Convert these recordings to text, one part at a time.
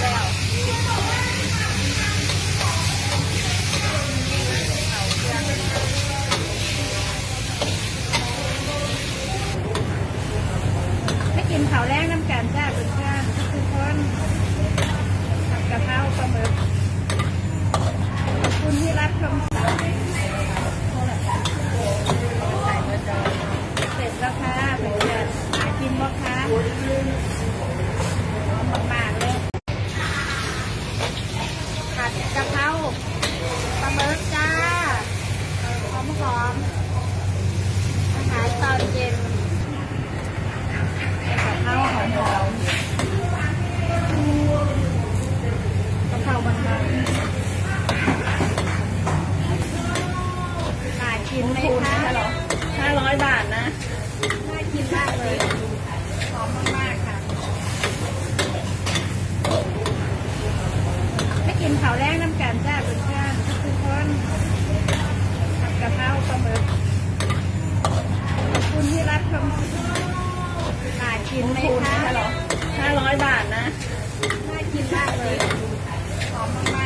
แล้วไม่กินข้าแรงน้ำกันาคุณจ้าทุกคนกับกะเพราปลามึอคุณที่รับชมเสร็จแล้วค่ะเสร็จแล้กค่ะาแรกน้ำแกงจ้าเพื่านๆทุกคนผัดกะเพราปลาหมึกคุณที่รับชมน่ากินไหมคะห้าร้อยบาทนะน่ากินมากเลยหอมมาก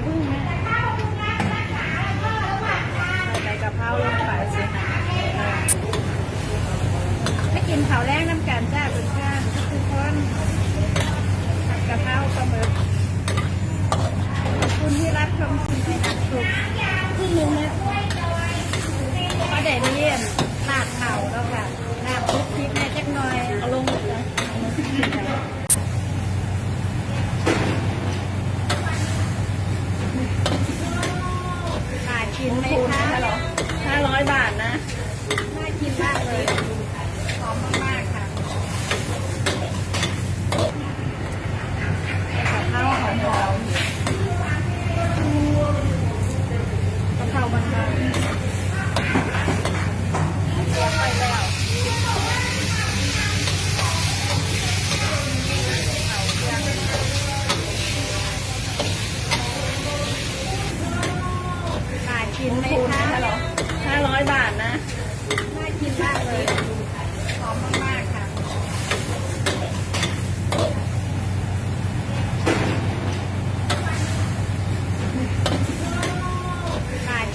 าพึ่งแม่ใส่กะเพราลงไปสิไม่กินเผาแรงน้ำกันจ้าคุณข้าทุกคนผัดกะเพราเสมอคุณที่รับชมคุณที่ตักสุกขึ้นนึงนะก็ได้เรียนลาดเผาแล้วค่ะลาดพริกพริกแม่จักหน่อย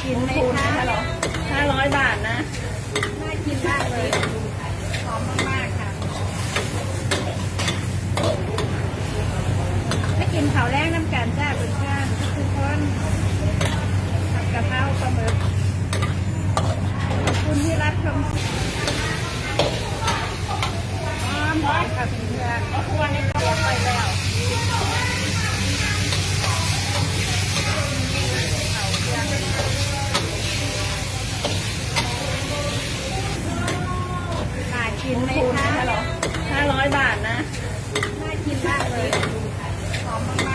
กินไหมคะห้าร้อยบาทนะ น่ากินมากเลย หอมมากๆค่ะไม่กินเผาแรงน้ำกันจ้าเพื่อนๆทุกคนผัดกะเพราปลาหมึกขอบคุณที่รับชมหอมหอมค่ะเพื่อน ไหมคะห้าร้อยบาทนะน่ากินมากเลยหอมมาก